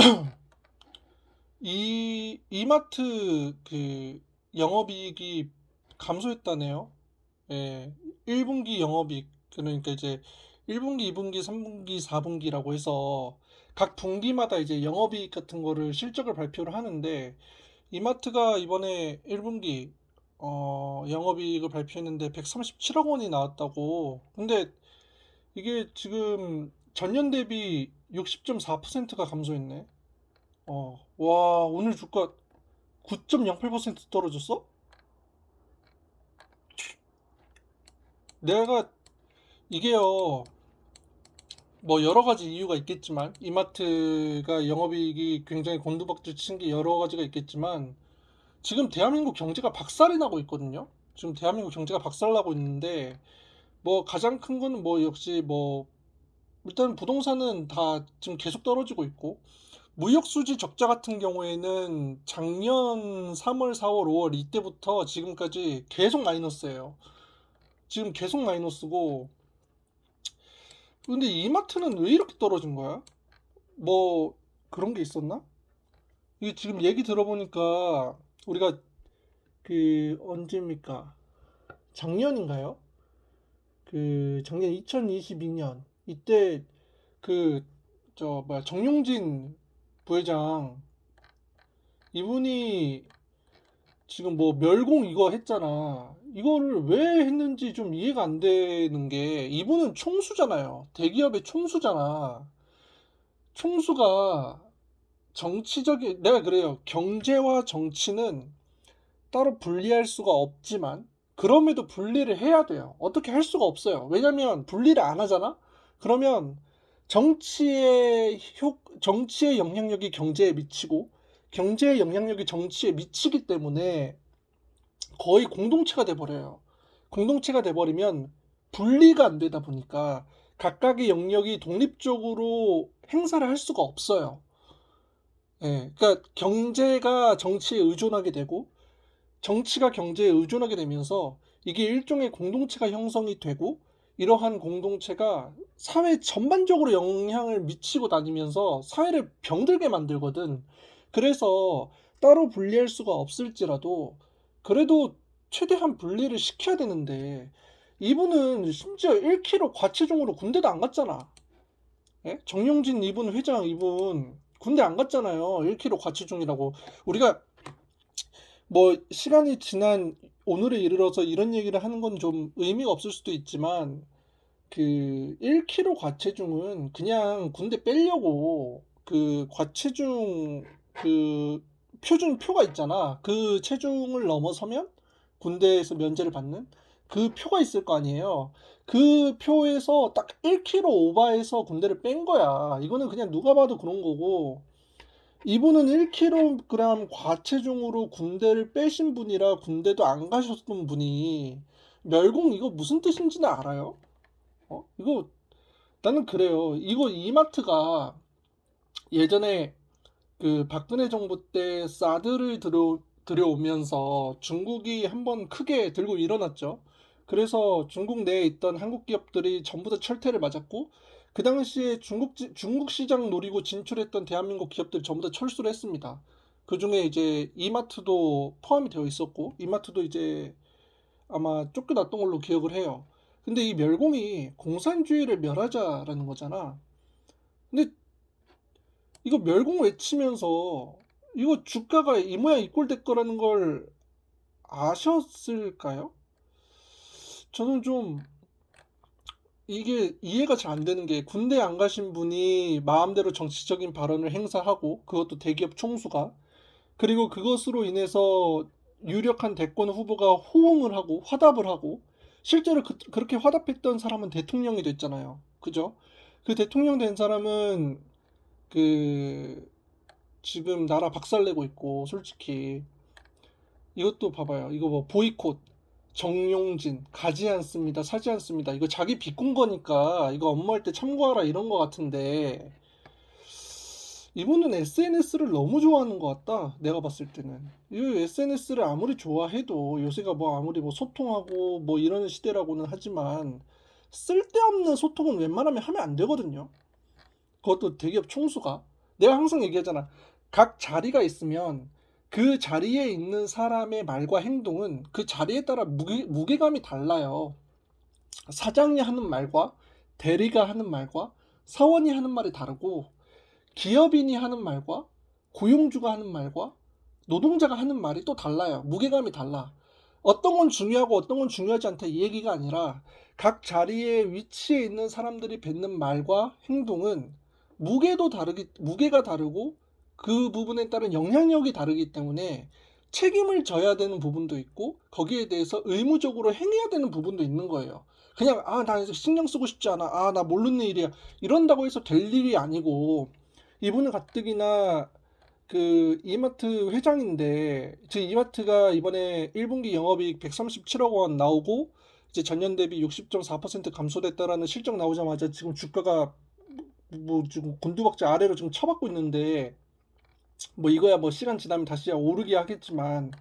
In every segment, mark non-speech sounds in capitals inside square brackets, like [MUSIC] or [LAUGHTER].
[CLEARS THROAT] 이 이마트 그 영업이익이 감소했다네요. 예. 1분기 영업이익 그러니까 이제 1분기, 2분기, 3분기, 4분기라고 해서 각 분기마다 이제 영업이익 같은 거를 실적을 발표를 하는데 이마트가 이번에 1분기 어, 영업이익을 발표했는데 137억 원이 나왔다고. 근데 이게 지금 전년 대비 60.4%가 감소했네. 어, 와, 오늘 주가 9.08% 떨어졌어? 내가 이게요, 뭐 여러 가지 이유가 있겠지만, 이마트가 영업이익이 굉장히 곤두박질 친 게 여러 가지가 있겠지만, 지금 대한민국 경제가 박살이 나고 있거든요. 지금 대한민국 경제가 박살나고 있는데, 뭐 가장 큰 거는 뭐 역시 뭐, 일단 부동산은 다 지금 계속 떨어지고 있고, 무역 수지 적자 같은 경우에는 작년 3월, 4월, 5월 이때부터 지금까지 계속 마이너스예요. 지금 계속 마이너스고, 근데 이마트는 왜 이렇게 떨어진 거야? 뭐 그런 게 있었나? 이게 지금 얘기 들어보니까 우리가 그 언제입니까? 작년인가요? 그 작년 2022년 이때 그 저 뭐야 정용진 부회장 이분이 지금 뭐 멸공 이거 했잖아. 이거를 왜 했는지 좀 이해가 안 되는 게 이분은 총수잖아요. 대기업의 총수잖아. 총수가 정치적인 내가 그래요. 경제와 정치는 따로 분리할 수가 없지만 그럼에도 분리를 해야 돼요. 어떻게 할 수가 없어요. 왜냐면 분리를 안 하잖아. 그러면 정치의 효 정치의 영향력이 경제에 미치고 경제의 영향력이 정치에 미치기 때문에 거의 공동체가 돼버려요. 공동체가 돼버리면 분리가 안 되다 보니까 각각의 영역이 독립적으로 행사를 할 수가 없어요. 예, 그러니까 경제가 정치에 의존하게 되고 정치가 경제에 의존하게 되면서 이게 일종의 공동체가 형성이 되고 이러한 공동체가 사회 전반적으로 영향을 미치고 다니면서 사회를 병들게 만들거든. 그래서 따로 분리할 수가 없을지라도 그래도 최대한 분리를 시켜야 되는데 이분은 심지어 1kg 과체중으로 군대도 안 갔잖아. 예? 정용진 이분 회장 이분 군대 안 갔잖아요. 1kg 과체중이라고. 우리가 뭐 시간이 지난 오늘에 이르러서 이런 얘기를 하는 건 좀 의미가 없을 수도 있지만 그 1kg 과체중은 그냥 군대 빼려고 그 과체중 그 표준 표가 있잖아. 그 체중을 넘어서면 군대에서 면제를 받는 그 표가 있을 거 아니에요. 그 표에서 딱 1kg 오버해서 군대를 뺀 거야. 이거는 그냥 누가 봐도 그런 거고. 이분은 1kg 과체중으로 군대를 빼신 분이라 군대도 안 가셨던 분이 멸공 이거 무슨 뜻인지는 알아요? 어? 이거 나는 그래요. 이거 이마트가 예전에 그 박근혜 정부 때 사드를 들어 들여오면서 중국이 한번 크게 들고 일어났죠. 그래서 중국 내에 있던 한국 기업들이 전부 다 철퇴를 맞았고 그 당시에 중국 지- 중국 시장 노리고 진출했던 대한민국 기업들 전부 다 철수를 했습니다. 그 중에 이제 이마트도 포함이 되어 있었고 이마트도 이제 아마 쫓겨났던 걸로 기억을 해요. 근데 이 멸공이 공산주의를 멸하자라는 거잖아. 근데 이거 멸공 외치면서 이거 주가가 이 모양 이꼴 될 거라는 걸 아셨을까요? 저는 좀 이게 이해가 잘 안 되는 게 군대 안 가신 분이 마음대로 정치적인 발언을 행사하고 그것도 대기업 총수가 그리고 그것으로 인해서 유력한 대권 후보가 호응을 하고 화답을 하고 실제로 그, 그렇게 화답했던 사람은 대통령이 됐잖아요. 그죠? 그 대통령 된 사람은 그 지금 나라 박살내고 있고 솔직히 이것도 봐봐요. 이거 뭐 보이콧 정용진 가지 않습니다. 사지 않습니다. 이거 자기 비꾼 거니까 이거 업무할 때 참고하라 이런 거 같은데 이분은 SNS를 너무 좋아하는 것 같다. 내가 봤을 때는 이 SNS를 아무리 좋아해도 요새가 뭐 아무리 뭐 소통하고 뭐 이러는 시대라고는 하지만 쓸데없는 소통은 웬만하면 하면 안 되거든요. 그것도 대기업 총수가 내가 항상 얘기하잖아. 각 자리가 있으면 그 자리에 있는 사람의 말과 행동은 그 자리에 따라 무게, 무게감이 달라요. 사장이 하는 말과 대리가 하는 말과 사원이 하는 말이 다르고 기업인이 하는 말과 고용주가 하는 말과 노동자가 하는 말이 또 달라요. 무게감이 달라. 어떤 건 중요하고 어떤 건 중요하지 않다 이 얘기가 아니라 각 자리에 위치해 있는 사람들이 뱉는 말과 행동은 무게도 다르기 무게가 다르고 그 부분에 따른 영향력이 다르기 때문에 책임을 져야 되는 부분도 있고 거기에 대해서 의무적으로 행해야 되는 부분도 있는 거예요. 그냥 아 나 신경 쓰고 싶지 않아. 아 나 모르는 일이야. 이런다고 해서 될 일이 아니고 이분은 가뜩이나 그 이마트 회장인데 지금 이마트가 이번에 1분기 영업이익 137억 원 나오고 이제 전년 대비 60.4% 감소됐다라는 실적 나오자마자 지금 주가가 뭐 지금 곤두박질 아래로 지금 쳐받고 있는데 뭐 이거야 뭐 시간 지나면 다시 오르기 하겠지만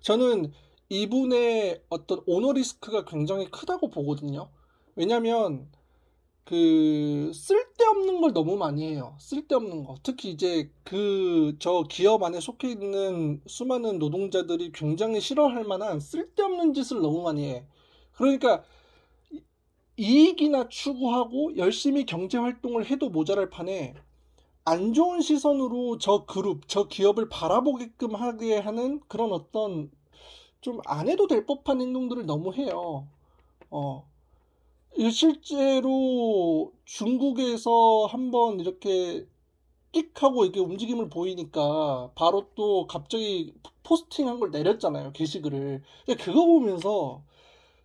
저는 이분의 어떤 오너 리스크가 굉장히 크다고 보거든요. 왜냐면 그 쓸데없는 걸 너무 많이 해요. 쓸데없는 거. 특히 이제 그 저 기업 안에 속해 있는 수많은 노동자들이 굉장히 싫어할 만한 쓸데없는 짓을 너무 많이 해. 그러니까 이- 이익이나 추구하고 열심히 경제 활동을 해도 모자랄 판에 안 좋은 시선으로 저 그룹, 저 기업을 바라보게끔 하게 하는 그런 어떤 좀 안 해도 될 법한 행동들을 너무 해요. 어. 이 실제로 중국에서 한번 이렇게 끽 하고 이렇게 움직임을 보이니까 바로 또 갑자기 포스팅한 걸 내렸잖아요. 게시글을. 그거 보면서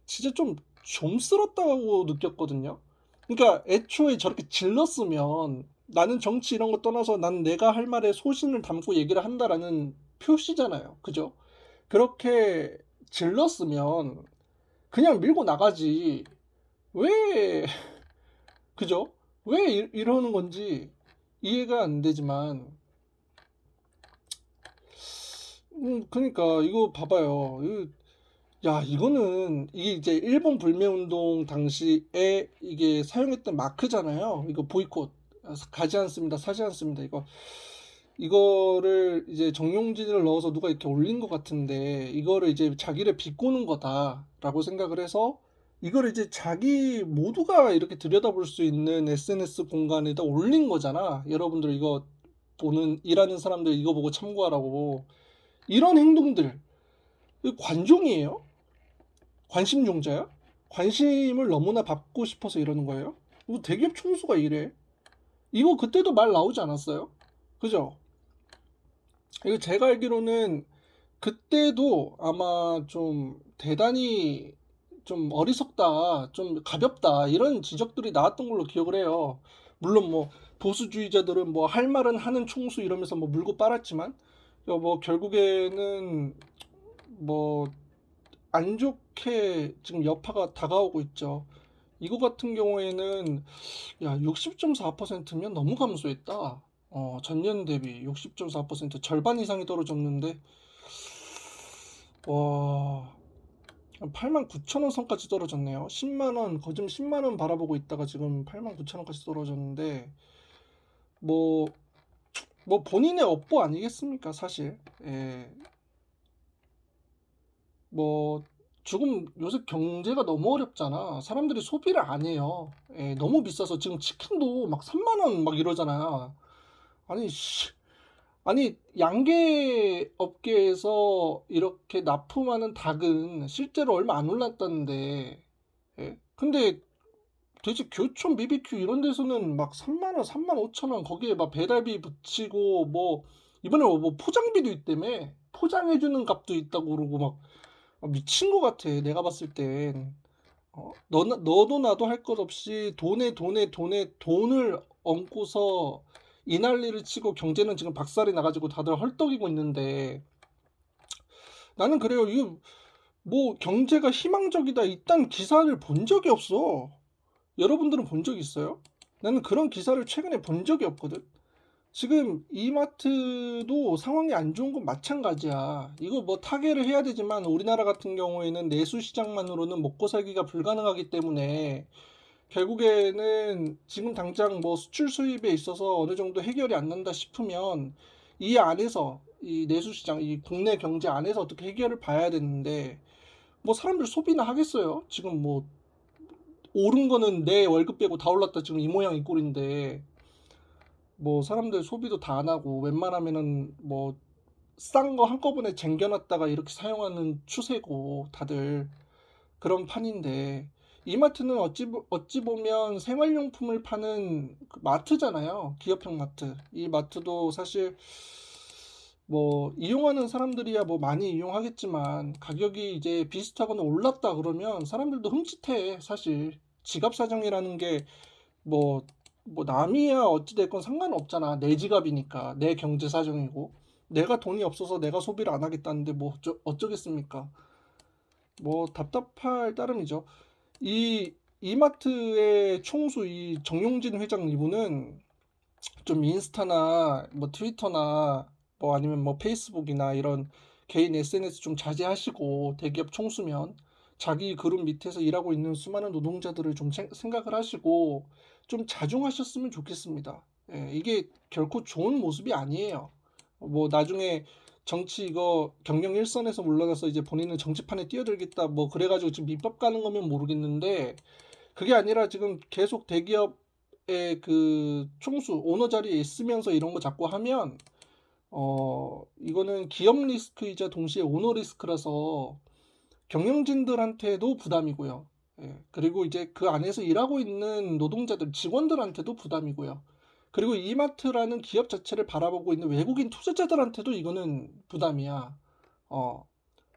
진짜 좀 좀스럽다고 느꼈거든요. 그러니까 애초에 저렇게 질렀으면 나는 정치 이런 거 떠나서 난 내가 할 말에 소신을 담고 얘기를 한다라는 표시잖아요. 그죠? 그렇게 질렀으면 그냥 밀고 나가지. 왜, 그죠? 왜 이- 이러는 건지 이해가 안 되지만, 음, 그러니까 이거 봐봐요. 야, 이거는 이게 이제 일본 불매운동 당시에 이게 사용했던 마크잖아요. 이거 보이콧 가지 않습니다. 사지 않습니다. 이거 이거를 이제 정용진을 넣어서 누가 이렇게 올린 것 같은데 이거를 이제 자기를 비꼬는 거다라고 생각을 해서 이걸 이제 자기 모두가 이렇게 들여다볼 수 있는 SNS 공간에다 올린 거잖아. 여러분들 이거 보는 일하는 사람들 이거 보고 참고하라고 이런 행동들 관종이에요? 관심 종자야? 관심을 너무나 받고 싶어서 이러는 거예요? 이거 대기업 총수가 이래? 이거 그때도 말 나오지 않았어요? 그죠? 이거 제가 알기로는 그때도 아마 좀 대단히 좀 어리석다, 좀 가볍다, 이런 지적들이 나왔던 걸로 기억을 해요. 물론 뭐 보수주의자들은 뭐 할 말은 하는 총수 이러면서 뭐 물고 빨았지만, 어, 뭐 결국에는 뭐 안 좋게 지금 여파가 다가오고 있죠. 이거 같은 경우에는 야 60.4%면 너무 감소했다. 어, 전년 대비 60.4% 절반 이상이 떨어졌는데 와 8만 9천 원 선까지 떨어졌네요. 10만 원 거즘 10만 원 바라보고 있다가 지금 8만 9천 원까지 떨어졌는데 뭐뭐 본인의 업보 아니겠습니까 사실 예. 뭐 지금 요새 경제가 너무 어렵잖아. 사람들이 소비를 안 해요. 예, 너무 비싸서 지금 치킨도 막 3만 원 막 이러잖아. 아니 씨. 아니 양계 업계에서 이렇게 납품하는 닭은 실제로 얼마 안 올랐다는데 예? 근데 도대체 교촌 BBQ 이런 데서는 막 3만 원, 3만 5천 원 거기에 막 배달비 붙이고 뭐 이번에 뭐 포장비도 있다며 포장해 주는 값도 있다고 그러고 막 아, 미친 것 같아. 내가 봤을 땐. 어, 너, 너도 나도 할 것 없이 돈에 돈에 돈에 돈을 얹고서 이 난리를 치고 경제는 지금 박살이 나가지고 다들 헐떡이고 있는데 나는 그래요. 이거 뭐 경제가 희망적이다. 이딴 기사를 본 적이 없어. 여러분들은 본 적 있어요? 나는 그런 기사를 최근에 본 적이 없거든. 지금 이마트도 상황이 안 좋은 건 마찬가지야. 이거 뭐 타개를 해야 되지만 우리나라 같은 경우에는 내수 시장만으로는 먹고 살기가 불가능하기 때문에 결국에는 지금 당장 뭐 수출 수입에 있어서 어느 정도 해결이 안 난다 싶으면 이 안에서 이 내수 시장, 이 국내 경제 안에서 어떻게 해결을 봐야 되는데 뭐 사람들 소비나 하겠어요? 지금 뭐 오른 거는 내 월급 빼고 다 올랐다 지금 이 모양 이 꼴인데 뭐 사람들 소비도 다 안 하고 웬만하면은 뭐 싼 거 한꺼번에 쟁겨놨다가 이렇게 사용하는 추세고 다들 그런 판인데 이마트는 어찌, 보- 어찌 보면 생활용품을 파는 그 마트잖아요. 기업형 마트. 이 마트도 사실 뭐 이용하는 사람들이야 뭐 많이 이용하겠지만 가격이 이제 비슷하거나 올랐다 그러면 사람들도 흠칫해 사실. 지갑 사정이라는 게뭐뭐 남이야 어찌 됐건 상관없잖아. 내 지갑이니까. 내 경제 사정이고. 내가 돈이 없어서 내가 소비를 안 하겠다는데 뭐 어쩌, 어쩌겠습니까? 뭐 답답할 따름이죠 이 이마트의 총수 이 정용진 회장 이분은 좀 인스타나 뭐 트위터나 뭐 아니면 뭐 페이스북이나 이런 개인 SNS 좀 자제하시고 대기업 총수면 자기 그룹 밑에서 일하고 있는 수많은 노동자들을 좀 생- 생각을 하시고 좀 자중하셨으면 좋겠습니다. 예, 이게 결코 좋은 모습이 아니에요. 뭐 나중에 정치 이거 경영 일선에서 물러나서 이제 본인은 정치판에 뛰어들겠다 뭐 그래가지고 지금 밑밥 가는 거면 모르겠는데 그게 아니라 지금 계속 대기업의 그 총수 오너 자리에 있으면서 이런 거 자꾸 하면 어 이거는 기업 리스크이자 동시에 오너 리스크라서 경영진들한테도 부담이고요. 예, 그리고 이제 그 안에서 일하고 있는 노동자들, 직원들한테도 부담이고요. 그리고 이마트라는 기업 자체를 바라보고 있는 외국인 투자자들한테도 이거는 부담이야. 어,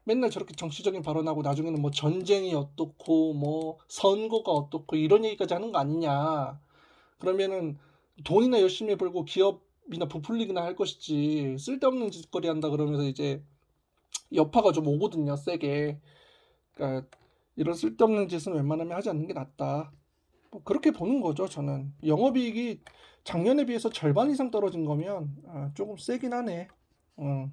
맨날 저렇게 정치적인 발언하고 나중에는 뭐 전쟁이 어떻고 뭐 선거가 어떻고 이런 얘기까지 하는 거 아니냐. 그러면은 돈이나 열심히 벌고 기업이나 부풀리기나 할 것이지 쓸데없는 짓거리 한다 그러면서 이제 여파가 좀 오거든요, 세게. 그러니까 이런 쓸데없는 짓은 웬만하면 하지 않는 게 낫다. 뭐 그렇게 보는 거죠, 저는. 영업이익이 작년에 비해서 절반 이상 떨어진 거면 아, 조금 세긴 하네. 응.